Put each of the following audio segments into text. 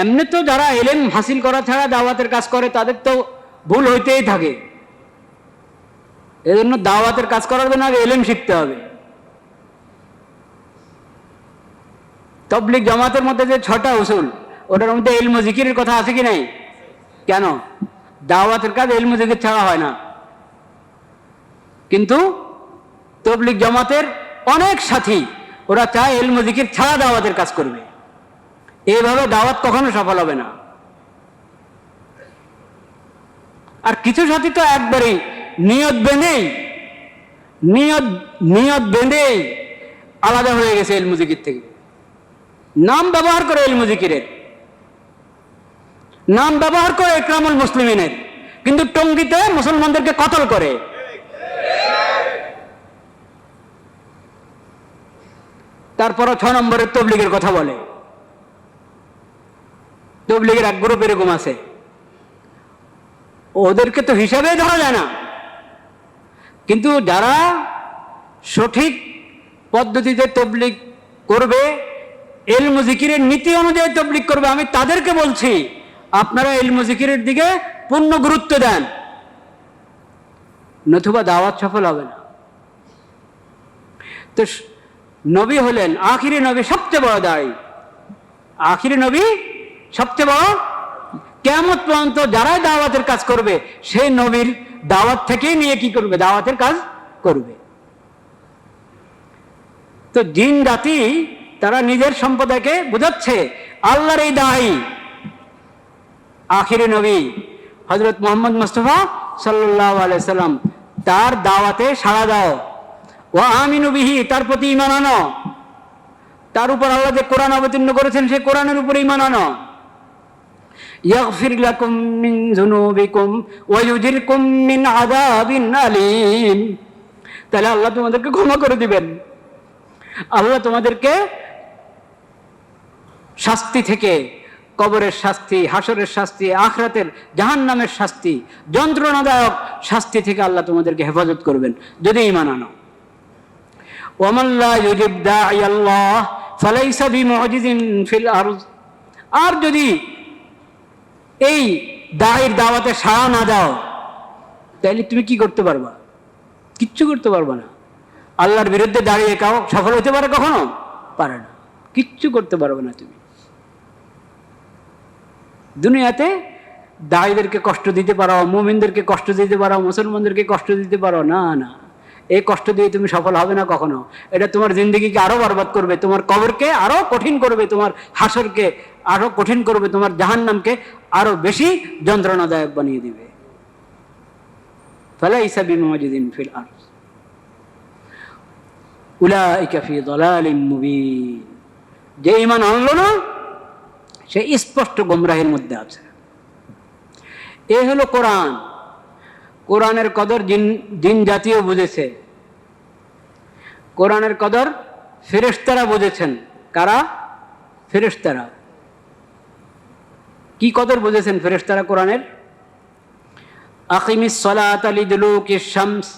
এমনি তো যারা এলেম হাসিল করা ছাড়া দাওয়াতের কাজ করে, তাদের তো ভুল হইতেই থাকে। এজন্য দাওয়াতের কাজ করার জন্য আগে এলেম শিখতে হবে। তবলিক জামাতের মধ্যে যে ছটা উসুল, ওটার মধ্যে এলম জিকিরের কথা আছে কি নাই? কেন? দাওয়াতের কাজ এলম জিকির ছাড়া হয় না। কিন্তু তবলিক জামাতের অনেক সাথী, ওরা চায় এলম জিকির ছাড়া দাওয়াতের কাজ করবে। এইভাবে দাওয়াত কখনো সফল হবে না। আর কিছু সাথী তো একবারেই নিয়ত বেঁধেই, নিয়ত নিয়ত বেঁধেই আলাদা হয়ে গেছে এল মুজিকির থেকে। নাম ব্যবহার করে এল মুজিকিরের নাম ব্যবহার করে ইকরামুল মুসলিমিনের। কিন্তু টঙ্গিতে মুসলমানদেরকে কতল করে? তারপরও ছ নম্বরের তবলিগের কথা বলে। তবলিগের এক গ্রুপ এরকম আছে। ওদেরকে তো হিসাবে ধরা যায় না। কিন্তু যারা সঠিক পদ্ধতিতে তবলিগ করবে, এলম জিকিরের নীতি অনুযায়ী তবলিগ করবে, আমি তাদেরকে বলছি, আপনারা এলম জিকিরের দিকে পূর্ণ গুরুত্ব দেন। নতুবা দাওয়াত সফল হবে না। তো নবী হলেন, আখিরি নবী সবচেয়ে বড় দায়ী। আখিরি নবী সবচেয়ে বড় কেমন পর্যন্ত যারাই দাওয়াতের কাজ করবে, সেই নবীর দাওয়াত থেকেই নিয়ে কি করবে? দাওয়াতের কাজ করবে। তো জিন জাতি তারা নিজের সম্প্রদায়কে বোঝাচ্ছে, আল্লাহর এই দায়ী আখিরি নবী হজরত মোহাম্মদ মুস্তফা সাল্লাহ আলাইসাল্লাম তার দাওয়াতে সাড়া দাও। ও আমিনু বিহি, তার প্রতি ইমান আনো। তার উপর আল্লাহ যে কোরআন অবতীর্ণ করেছেন, সেই কোরআনের উপর ইমান আনো। লাকুম মিন যুনুবিকুম ওয়া ইউজিরকুম মিন আযাবিন আলীম। তাহলে আল্লাহ তোমাদেরকে ক্ষমা করে দিবেন। আল্লাহ তোমাদেরকে শাস্তি থেকে, কবরের শাস্তি, হাসরের শাস্তি, আখরাতের, জাহান্নামের শাস্তি, যন্ত্রণাদায়ক শাস্তি থেকে আল্লাহ তোমাদেরকে হেফাজত করবেন। যদি ইমান আনো। ওয়ামাল্লা ইউজিব দাঈ আল্লাহ ফালাইসা বিমুজিজিন ফিল আর যদি এই দায়ের দাওয়াতে সাড়া না দাও তাহলে তুমি কি করতে পারবা? কিচ্ছু করতে পারবা না। আল্লাহর বিরুদ্ধে দাঁড়িয়ে কাউ সফল হতে পারে কখনো? পারে না। কিচ্ছু করতে পারবে না তুমি। দুনিয়াতে দায়ীদেরকে কষ্ট দিতে পারো, মুমিনদেরকে কষ্ট দিতে পারো, মুসলমানদেরকে কষ্ট দিতে পারো, না না। এই কষ্ট দিয়ে তুমি সফল হবে না কখনো। এটা তোমার জিন্দগিকে আরও বরবাদ করবে, তোমার কবরকে আরও কঠিন করবে, তোমার হাসরকে আরও কঠিন করবে, তোমার জাহান্নামকে আরও বেশি যন্ত্রণাদায়ক বানিয়ে দিবে। ফলে ইসাবি মজিদিন ফিল আর যে ইমান আনলো না, সে স্পষ্ট গোমরাহের মধ্যে আছে। এ হলো কোরআন। কোরআনের কদর জিন জিন জাতীয় বুঝেছে। কোরআনের কদর ফেরেশতারা বুঝেছেন। কারা? ফেরেশতারা। কি কদর বুঝেছেন ফেরেশতারা কোরআনের? আকিমিস সালাত লিদুলুকিশ শামস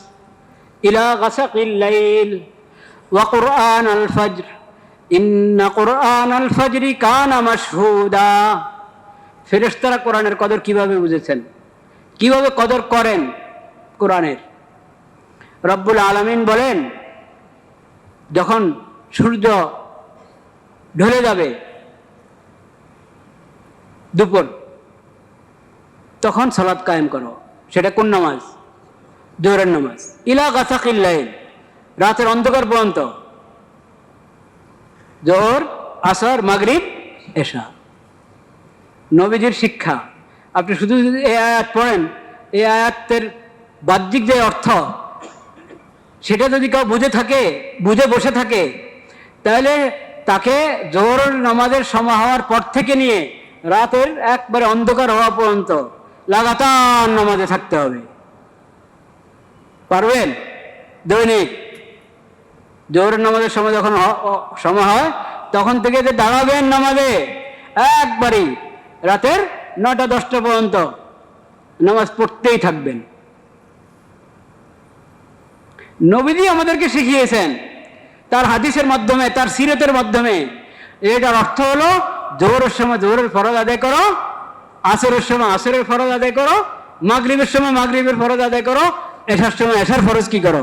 ইলা গাসাকিল লাইল ওয়া কুরআন আল ফজর। ইন্না কুরআন আল ফজরি কানা মাশহুদা। ফেরেশতারা কোরআনের কদর কীভাবে বুঝেছেন? কীভাবে কদর করেন? কোরআনের। রব্বুল আলামিন বলেন, যখন সূর্য ঢলে যাবে দুপুর, তখন সালাদ কায়েম করো। সেটা কোন নামাজ? জোহরের নামাজ। ইলা গাছাকিল্লাইল রাতের অন্ধকার পর্যন্ত। জোহর, আসর, মাগরিব, এশা। নবীজির শিক্ষা। আপনি শুধু যদি এই আয়াত পড়েন, এই আয়াতের বাহ্যিক যে অর্থ, সেটা যদি কেউ বুঝে থাকে, বুঝে বসে থাকে, তাহলে তাকে জোহর নামাজের সময় হওয়ার পর থেকে নিয়ে রাতের একবারে অন্ধকার হওয়া পর্যন্ত লাগাতার নামাজে থাকতে হবে। পারবেন? দৈনিক। জোহরের নামাজের সময় যখন সময় হয়, তখন থেকে যে দাঁড়াবেন নামাজে, একবারই রাতের নটা দশটা পর্যন্ত নামাজ পড়তেই থাকবেন। নবীজি আমাদেরকে শিখিয়েছেন, তার হাদিসের মাধ্যমে, তার সিরতের মাধ্যমে, এটার অর্থ হলো, জোহরের সময় জোহরের ফরজ আদায় করো, আসরের সময় আসরের ফরজ আদায় করো, মাগরিবের সময় মাগরিবের ফরজ আদায় করো এশার সময় এশার ফরজ কি করো?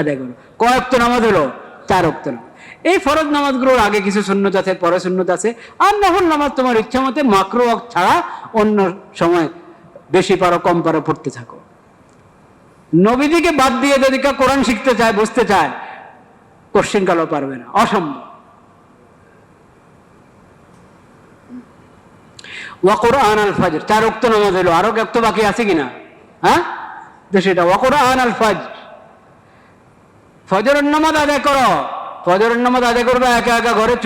আদায় করো। কয়েক তো নামাজ হলো, চার অক্ত নামাজ। এই ফরজ নামাজগুলোর আগে কিছু সুন্নত আছে, পরে সুন্নত আছে। আর নফল নামাজ তোমার ইচ্ছা মতে মাকরো ছাড়া অন্য সময় বেশি পারো, কম পারো, পড়তে থাকো। নবীদিকে বাদ দিয়ে যদি কেউ কোরআন শিখতে চায়, বুঝতে চায় কোশ্চিন কালও পারবে না। অসম্ভব। ওয়াকুর আন আল ফাজর, চার উক্ত নামাজ হলো। আরও একটু বাকি আছে কিনা? হ্যাঁ? তো সেটা ওয়াকুর আন আল ফাজ ফজরের নামাজ আদায় করো। ফজরের নামাজ আদায় করবে, একা একা ঘরে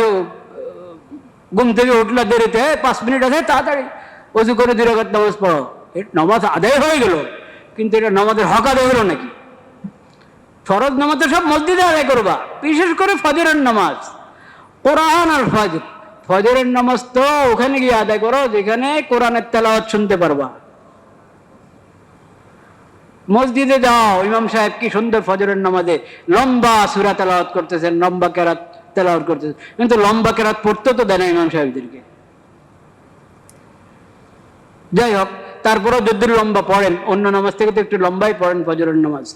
ঘুম থেকে উঠল দেরিতে, পাঁচ মিনিট আছে, তাড়াতাড়ি অজু করে দুই রাকাত নামাজ পড়ো। নামাজ আদায় হয়ে গেল, কিন্তু এটা নামাজের হক আদায় হলো নাকি? ফরজ নামাজ সব মসজিদে আদায় করবা, বিশেষ করে ফজরের নামাজ। কোরআন আর ফজর। ফজরের নামাজ তো ওখানে গিয়ে আদায় করো, যেখানে কোরআনের তেলাওয়াত শুনতে পারবা। মসজিদে যাও। ইমাম সাহেব কি সুন্দর ফজরের নামাজে লম্বা সুরা তেলাওয়াত করতেছেন, লম্বা কেরাত তেলাওয়াত করতেছেন। কিন্তু লম্বা কেরাত পড়তে তো দেয় না ইমাম সাহেবদেরকে। যাই হোক, তারপরেও যদি লম্বা পড়েন, অন্য নামাজ থেকে তো একটু লম্বাই পড়েন ফজরের নামাজ।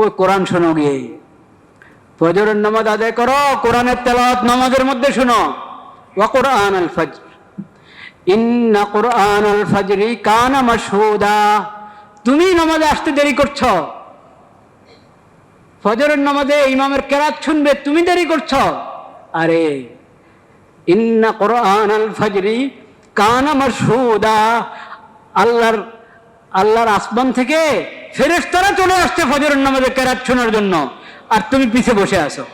ওই কোরআন শোনো গিয়ে ফজরের নামাজ আদায় করো, কোরআনের তেলাওয়াত নামাজের মধ্যে শোনো। ওয়া কোরআন আল ফজর ইন্না কোরআন আল ফজরি কানা মাশহুদা। তুমি নামাজে আসতে দেরি করছ। ফজরের নামাজে ইমামের কেরাত শুনবে, তুমি দেরি করছ। আরে, ইন্না কোরআন আল ফজরি কানা মাশহুদা আল্লাহর আল্লাহর আসমান থেকে ফেরেশতারা চলে আসছে ফজরের নামাজে কেরাত শোনার জন্য। আর তুমি পিছে বসে আছো।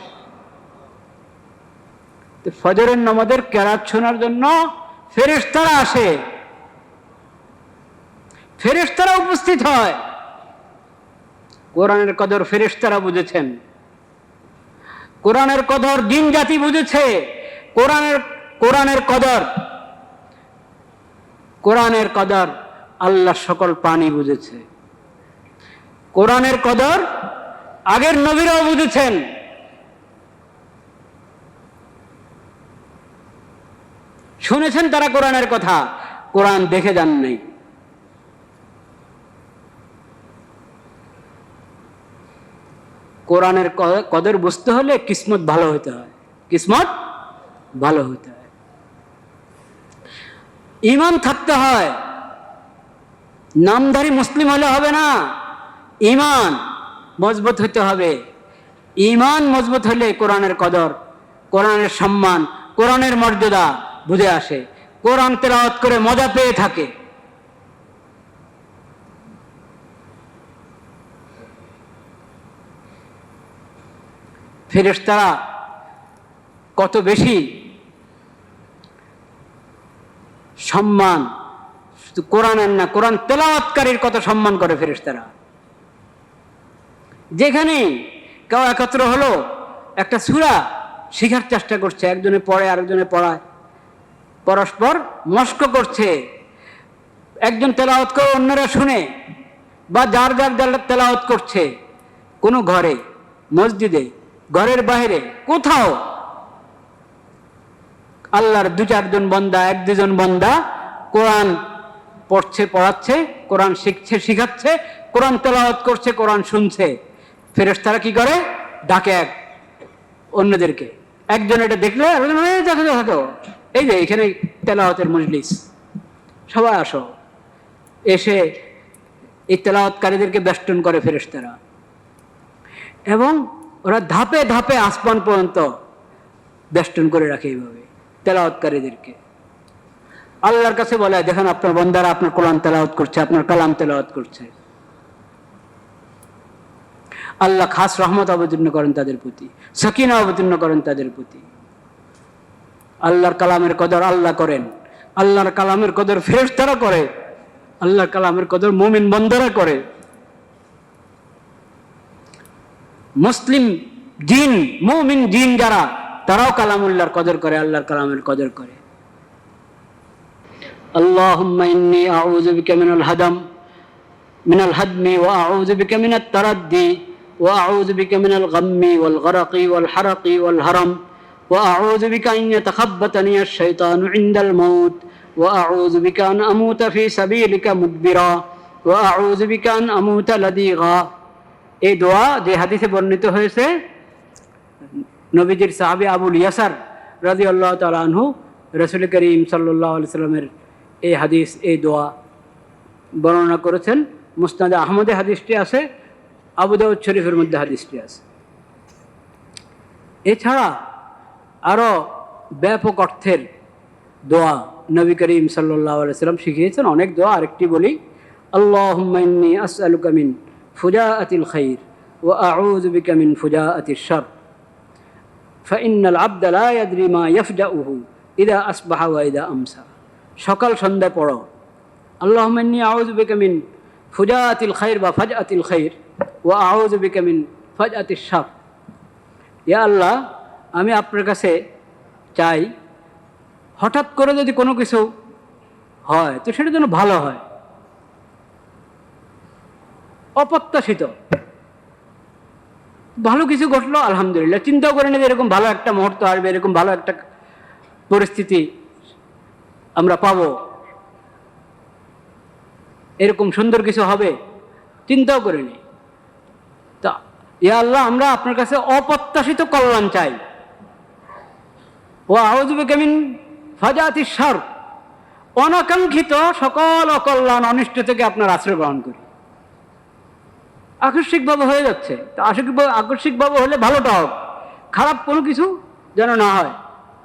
ফজরের নামাজের কেরাত শোনার জন্য ফেরেশতারা আসে। ফেরেশতারা উপস্থিত হয়। কোরআনের কদর ফেরেশতারা বুঝেছেন। কোরআনের কদর দিন জাতি বুঝেছে। কোরআনের কোরআনের কদর কোরআনের কদর আল্লাহ সকল প্রাণী বুঝেছে। কোরআনের কদর আগের নবীরাও বুঝেছেন। শুনেছেন তারা কোরআনের কথা? কোরআন দেখে যান নাই কোরআনের কদর বুঝতে হলে কিসমত ভালো হতে হয়। কিসমত ভালো হতে হয়। ইমান থাকতে হয়। নামধারী মুসলিম হলে হবে না। ইমান মজবুত হতে হবে। ইমান মজবুত হলে কোরআনের কদর, কোরআনের সম্মান, কোরআনের মর্যাদা বুঝে আসে। কোরআন তেলাওয়াত করে মজা পেয়ে থাকে। ফেরেশতারা কত বেশি সম্মান, শুধু কোরআনের না, কোরআন তেলাওয়াতকারীর কত সম্মান করে ফেরেশতারা। যেখানে কেউ একত্র হলো, একটা সুরা শেখার চেষ্টা করছে, একজনে পড়ে, আরেকজনে পড়ায়। পরস্পর মস্ক করছে, একজন তেলাওয়াত করে, অন্যরা শুনে, বা যার যার যার তেলাওয়াত করছে, কোনো ঘরে, মসজিদে ঘরের বাইরে কোথাও? আল্লাহর দু চারজন বন্দা এক দুজন বন্দা কোরআন পড়ছে পড়াচ্ছে কোরআন শিখছে শিখাচ্ছে কোরআন তেলাওয়াত করছে কোরআন শুনছে। ফেরেশতারা কি করে? ডাকে এক অন্যদেরকে। একজন এটা দেখলে আরেকজন, "এই দেখো দেখো দেখো, এই যে এখানে তেলাওয়াতের মজলিস। সবাই আসো। এসে এই তেলাওয়াতকারীদেরকে বেষ্টন করে ফেরেশতারা। এবং ওরা ধাপে ধাপে আসমান পর্যন্ত বেষ্টন করে রাখে এইভাবে, তেলাওয়াতকারীদেরকে। আল্লাহর কাছে বলে, দেখেন আপনার বন্দারা আপনার কোরআন তেলাওয়াত করছে, আপনার কালাম তেলাওয়াত করছে। আল্লাহ খাস রহমত অবতীর্ণ করেন তাদের প্রতি, সকিনা অবতীর্ণ করেন তাদের প্রতি। আল্লাহর কালামের কদর আল্লাহ করেন, আল্লাহর কালামের কদর ফেরেশতারা করে, আল্লাহর কালামের কদর মোমিন বন্দারা করে। মুসলিম জিন মুমিন জিন যারা তারাও কালামুল্লাহর কদর করে আল্লাহর কালামের কদর করে اللهم إني أعوذ بك من الهدم من الهدم وأعوذ بك من التردي وأعوذ بك من الغم والغرق والحرق والهرم وأعوذ بك أن يتخبطني الشيطان عند الموت وأعوذ بك أن أموت في سبيلك مدبرا وأعوذ بك أن أموت لديغا এই দোয়া যে হাদিসে বর্ণিত হয়েছে, নবীজির সাহাবি আবুল ইয়াসার রাজি আল্লাহ তালা আনহু, রসুল করিম সাল্লাহ সাল্লামের এই হাদিস, এই দোয়া বর্ণনা করেছেন। মুস্তাদে আহমদে হাদিসটি আছে, আবু দাউদ শরীফের মধ্যে হাদিসটি আছে। এছাড়া আরও ব্যাপক অর্থের দোয়া নবী করিম সাল্লাহ সাল্লাম শিখিয়েছেন। অনেক দোয়া আরেকটি বলি আল্লাহ আসআলুকা মিন ফুজাআতিল খাইর ও আউযু বিকা মিন ফুজাআতিশ শার فإن العبد لا يدري ما يفجأه إذا أصبح وإذا أمسى সকাল সন্ধ্যা পড়ো اللهم إني أعوذ بك من فجاءة الخير وفجأة الخير وأعوذ بك من فجأة الشر ইয়া আল্লাহ আমি আপনার কাছে চাই হঠাৎ করে যদি কোনো কিছু হয় তো সেটা যেন ভালো হয় অপ্রত্যাশিত। ভালো কিছু ঘটলো, আলহামদুলিল্লাহ। চিন্তাও করেনি যে এরকম ভালো একটা মুহূর্ত আসবে, এরকম ভালো একটা পরিস্থিতি আমরা পাব। এরকম সুন্দর কিছু হবে, চিন্তাও করিনি তা, ইয়া আল্লাহ, আমরা আপনার কাছে অপ্রত্যাশিত কল্যাণ চাই। ও আউজবে কেমিন ফাজাতি সার অনাকাঙ্ক্ষিত সকল অকল্যাণ অনিষ্ট থেকে আপনার আশ্রয় গ্রহণ করি। আকস্মিকভাবে হয়ে যাচ্ছে। তা আকস্মিকভাবে আকস্মিকভাবে হলে ভালোটা হোক। খারাপ কোনো কিছু যেন না হয়,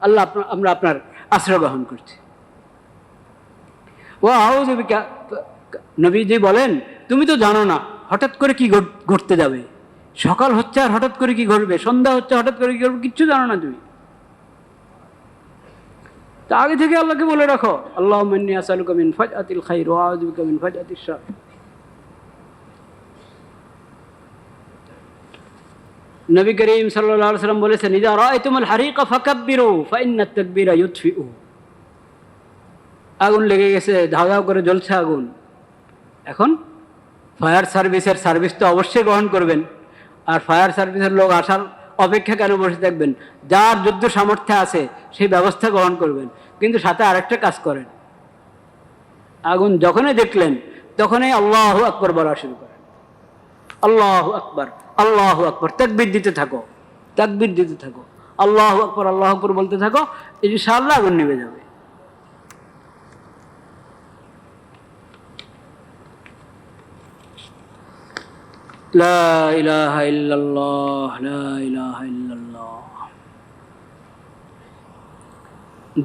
আল্লাহ আমরা আপনার আশ্রয় গ্রহণ করছি। ও আউজবিকা নবীজি বলেন, তুমি তো জানো না, হঠাৎ করে কি ঘট- ঘটতে যাবে? সকাল হচ্ছে আর হঠাৎ করে কি ঘটবে? সন্ধ্যা হচ্ছে, হঠাৎ করে কি ঘটবে? কিচ্ছু জানো না তুমি। তা আগে থেকে আল্লাহকে বলে রাখো আল্লাহ মিন ফাজআতিল খাইর ওয়া আউযু বিকা মিন ফাজআতিশ শার। নবী করিম সাল্লাম বলেছেন আগুন লেগে গেছে ধাও ধাও করে জ্বলছে আগুন। এখন ফায়ার সার্ভিসের সার্ভিস তো অবশ্যই গ্রহণ করবেন। আর ফায়ার সার্ভিসের লোক আসার অপেক্ষা কেন বসে থাকবেন? যার যুদ্ধ সামর্থ্য আছে সেই ব্যবস্থা গ্রহণ করবেন। কিন্তু সাথে আরেকটা কাজ করেন। আগুন যখনই দেখলেন, তখনই আল্লাহ আকবর বলা শুরু করেন। আল্লাহ আকবর। আল্লাহ আকবর। তাকবির দিতে থাকো। তাকবির দিতে থাকো। আল্লাহ আকবর আল্লাহ আকবর বলতে থাকো, ইনশাআল্লাহ আগুন নেমে যাবে।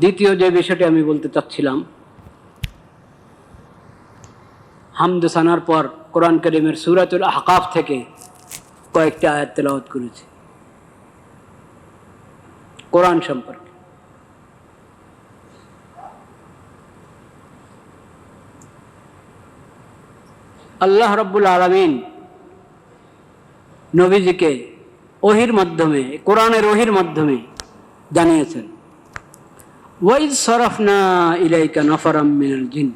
দ্বিতীয় যে বিষয়টি আমি বলতে চাচ্ছিলাম, হামদ সানার পর কোরআন করিমের সুরাতুল আহকাফ থেকে কয়েকটি আয়াত তেলাওয়াত করেছি। কোরআন সম্পর্কে। আল্লাহ রব্বুল আলমিন নবীজিকে ওহির মাধ্যমে, কোরআনের ওহির মাধ্যমে জানিয়েছেন, ওয়াইদ সরফনা ইলাইকা নফরাম মিনাল জিন।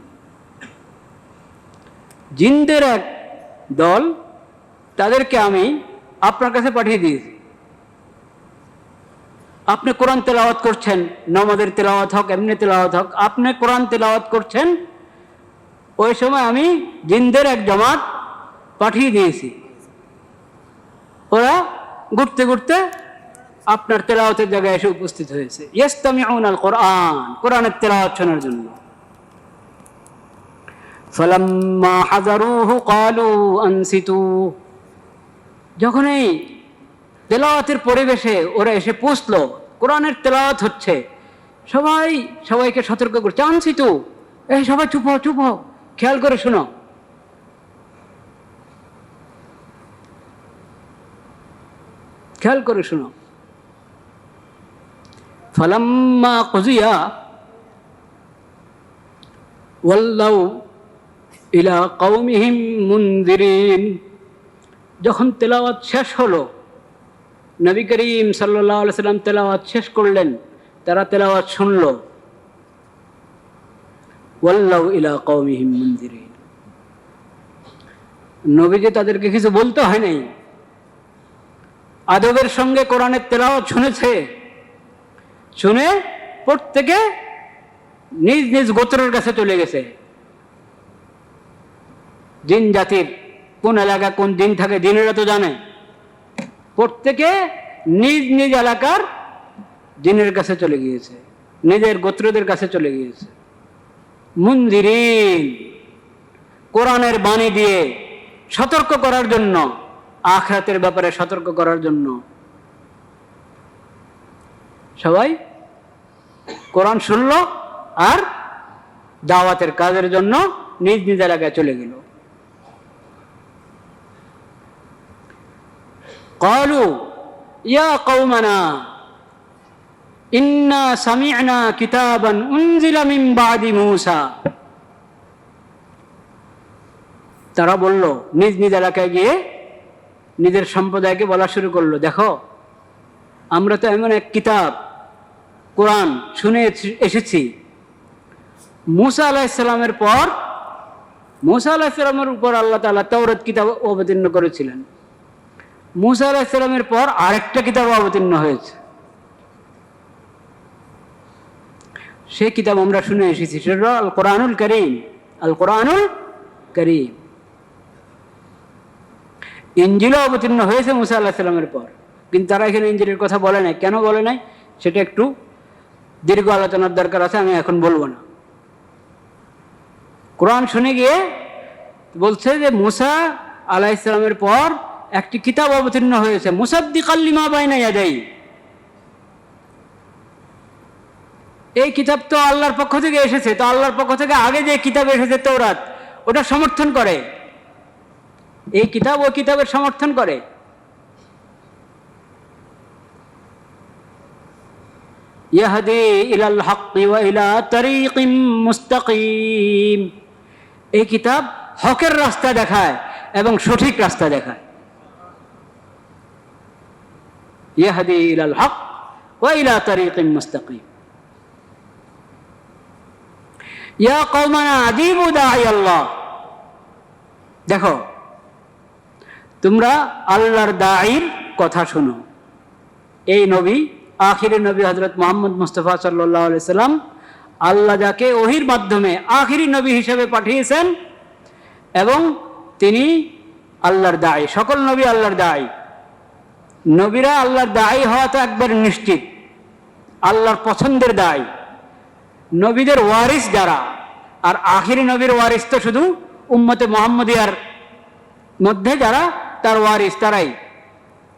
জিনদের এক দল তাদেরকে আমি আপনার কাছে পাঠিয়ে দিয়েছি। আপনি কোরআন তেলাওয়াত করছেন নমাদের তেলাওয়াত হোক, এমনি তেলাওয়াত হোক, আপনি কোরআন তেলাওয়াত করছেন, ওই সময় আমি জিনদের এক জমাত পাঠিয়ে দিয়েছি। ওরা ঘুরতে ঘুরতে আপনার তেলাওয়াতের জায়গায় এসে উপস্থিত হয়েছে। ইয়েস্তামিউন আল কোরআন, কোরআনের তেলাওয়াত শোনার জন্য। ফালাম্মা হাজারুহু ক্বালু আনসিতু। যখন এই তেলাওয়াতের পরিবেশে ওরা এসে পৌঁছলো, কোরআনের তেলাওয়াত হচ্ছে, সবাই সবাইকে সতর্ক করছে আনসিতু এই সবাই চুপ হও, চুপ খেয়াল করে শোনো। খেয়াল করে শোনো। ফালাম্মা কুজিয়া ওয়াল্লাউ ইলা কৌমিহিম মুনদিরিন। যখন তেলাওয়াত শেষ হলো, নবী করিম সাল্লাহ সাল্লাম তেলাওয়াত শেষ করলেন, তারা তেলাওয়াত শুনল। ইলা কৌমিহিম মুনদিরিন নবীজি তাদেরকে কিছু বলতে হয় নাই। আদবের সঙ্গে কোরআনের তেলাওয়াত শুনেছে। শুনে প্রত্যেকে নিজ নিজ গোত্রের কাছে চলে গেছে। জিন জাতির কোন এলাকা কোন দিন থাকে দিনেরা তো জানে। প্রত্যেকে নিজ নিজ এলাকার দিনের কাছে চলে গিয়েছে, নিজের গোত্রদের কাছে চলে গিয়েছে। মুন্দিরিন কোরআনের বাণী দিয়ে সতর্ক করার জন্য, আখরাতের ব্যাপারে সতর্ক করার জন্য সবাই কোরআন শুনল আর দাওয়াতের কাজের জন্য নিজ নিজ এলাকায় চলে গেল। قالوا يا قومنا إنا سمعنا كتابا أنزل من بعد موسى তারা বলল নিজ নিজ এলাকায় গিয়ে নিজের সম্প্রদায়কে বলা শুরু করলো দেখো আমরা তো এমন এক কিতাব কোরআন শুনে এসে- এসেছি মুসা আলাহিসাল্লামের পর মুসা আলাহিসাল্লামের উপর আল্লাহ তাআলা তৌরত কিতাব অবতীর্ণ করেছিলেন মুসা আলাহিসাল্লামের পর আরেকটা কিতাব অবতীর্ণ হয়েছে। সে কিতাব আমরা শুনে এসেছি। সেটা আল কোরআনুল করিম। আল কোরআনুল করিম। ইঞ্জিলও অবতীর্ণ হয়েছে মুসা আল্লাহ সাল্লামের পর। কিন্তু তারা এখানে ইঞ্জিলের কথা বলে নাই। কেন বলে নাই? সেটা একটু দীর্ঘ আলোচনার দরকার আছে, আমি এখন বলব না। কোরআন শুনে গিয়ে বলছে যে মুসা আলাহ ইসলামের পর একটি কিতাব অবতীর্ণ হয়েছে। মুসাদ্দিক আল্লিমা বাইনা ইয়াদাই। এই কিতাব তো আল্লাহর পক্ষ থেকে এসেছে। তো আল্লাহর পক্ষ থেকে আগে যে কিতাব এসেছে তৌরাত ওটা সমর্থন করে। এই কিতাব ও কিতাবের সমর্থন করে। ওয়া ইলা মুস্তাকিম। এই কিতাব হকের রাস্তা দেখায় এবং সঠিক রাস্তা দেখায়। ইয়াহদি ইলাল হক ওয়া ইলা তারিকিম মুস্তাকিম। ইয়া কওমানা আদিবু দাঈ দেখো, তোমরা আল্লাহর দায়ের কথা শোনো। এই নবী আখিরি নবী হজরত মোহাম্মদ মুস্তফা সাল্লাহ সাল্লাম আল্লাহ যাকে ওহির মাধ্যমে আখিরি নবী হিসেবে পাঠিয়েছেন এবং তিনি আল্লাহর দায়ী সকল নবী আল্লাহর দায়ী নবীরা আল্লাহর দায়ী হওয়া তো একবার নিশ্চিত। আল্লাহর পছন্দের দায়। নবীদের ওয়ারিস যারা, আর আখিরি নবীর ওয়ারিস তো শুধু উম্মতে মোহাম্মদিয়ার মধ্যে যারা, তার ওয়ারিস তারাই।